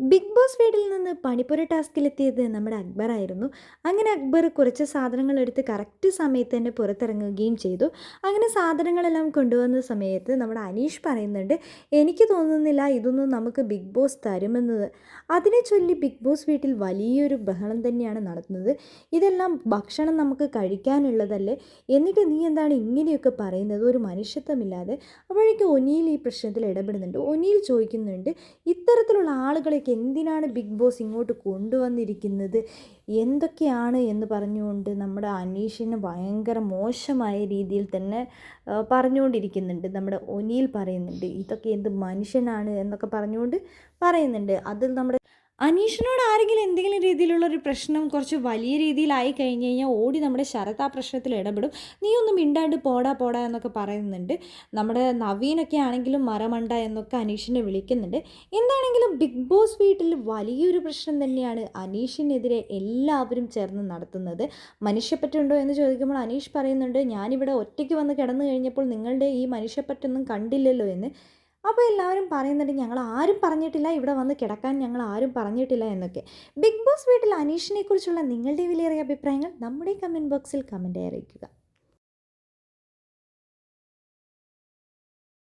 Big boss വീട്ടിൽ നിന്ന് പണിപ്പുര ടാസ്കിലെത്തിയത് നമ്മുടെ അക്ബർ ആയിരുന്നു. അങ്ങനെ അക്ബർ കുറച്ച് സാധനങ്ങൾ എടുത്ത് കറക്റ്റ് സമയത്ത് തന്നെ പുറത്തിറങ്ങുകയും ചെയ്തു. അങ്ങനെ സാധനങ്ങളെല്ലാം കൊണ്ടുവന്ന സമയത്ത് നമ്മുടെ അനീഷ് പറയുന്നുണ്ട് എനിക്ക് തോന്നുന്നില്ല ഇതൊന്നും നമുക്ക് ബിഗ് ബോസ് തരുമെന്നത് അതിനെ ചൊല്ലി ബിഗ് ബോസ് വീട്ടിൽ വലിയൊരു ബഹളം തന്നെയാണ് നടത്തുന്നത്. ഇതെല്ലാം ഭക്ഷണം നമുക്ക് കഴിക്കാനുള്ളതല്ലേ? എന്നിട്ട് നീ എന്താണ് ഇങ്ങനെയൊക്കെ പറയുന്നത്? ഒരു മനുഷ്യത്വമില്ലാതെ. അപ്പോഴേക്കും ഒനിയിൽ ഈ പ്രശ്നത്തിൽ ഇടപെടുന്നുണ്ട്. ഒനിയിൽ ചോദിക്കുന്നുണ്ട് ഇത്തരത്തിലുള്ള ആളുകളെയൊക്കെ എന്തിനാണ് ബിഗ് ബോസ് ഇങ്ങോട്ട് കൊണ്ടുവന്നിരിക്കുന്നത്? എന്തൊക്കെയാണ് എന്ന് പറഞ്ഞുകൊണ്ട് നമ്മുടെ അനീഷിന് ഭയങ്കര മോശമായ രീതിയിൽ തന്നെ പറഞ്ഞുകൊണ്ടിരിക്കുന്നുണ്ട്. നമ്മുടെ ഒനിയിൽ പറയുന്നുണ്ട് ഇതൊക്കെ എന്ത് മനുഷ്യനാണ് എന്നൊക്കെ പറഞ്ഞുകൊണ്ട് പറയുന്നുണ്ട്. അതിൽ നമ്മുടെ അനീഷിനോട് ആരെങ്കിലും എന്തെങ്കിലും രീതിയിലുള്ള ഒരു പ്രശ്നം കുറച്ച് വലിയ രീതിയിലായി കഴിഞ്ഞ് കഴിഞ്ഞാൽ ഓടി നമ്മുടെ ശരത് ആ പ്രശ്നത്തിൽ ഇടപെടും. നീ ഒന്നും മിണ്ടാണ്ട് പോടാ പോടാ എന്നൊക്കെ പറയുന്നുണ്ട്. നമ്മുടെ നവീനൊക്കെ ആണെങ്കിലും മരമണ്ട എന്നൊക്കെ അനീഷിനെ വിളിക്കുന്നുണ്ട്. എന്താണെങ്കിലും ബിഗ് ബോസ് വീട്ടിൽ വലിയൊരു പ്രശ്നം തന്നെയാണ് അനീഷിനെതിരെ എല്ലാവരും ചേർന്ന് നടത്തുന്നത്. മനുഷ്യപ്പറ്റുണ്ടോ എന്ന് ചോദിക്കുമ്പോൾ അനീഷ് പറയുന്നുണ്ട് ഞാനിവിടെ ഒറ്റയ്ക്ക് വന്ന് കിടന്നു കഴിഞ്ഞപ്പോൾ നിങ്ങളുടെ ഈ മനുഷ്യപ്പറ്റൊന്നും കണ്ടില്ലല്ലോ എന്ന്. അപ്പോൾ എല്ലാവരും പറയുന്നുണ്ട് ഞങ്ങൾ ആരും പറഞ്ഞിട്ടില്ല ഇവിടെ വന്ന് കിടക്കാൻ ഞങ്ങൾ ആരും പറഞ്ഞിട്ടില്ല എന്നൊക്കെ. ബിഗ് ബോസ് വീട്ടിൽ അനീഷിനെ കുറിച്ചുള്ള നിങ്ങളുടെ വിലയേറിയ അഭിപ്രായങ്ങൾ നമ്മുടെ കമന്റ് ബോക്സിൽ കമന്റ് അറിയിക്കുക.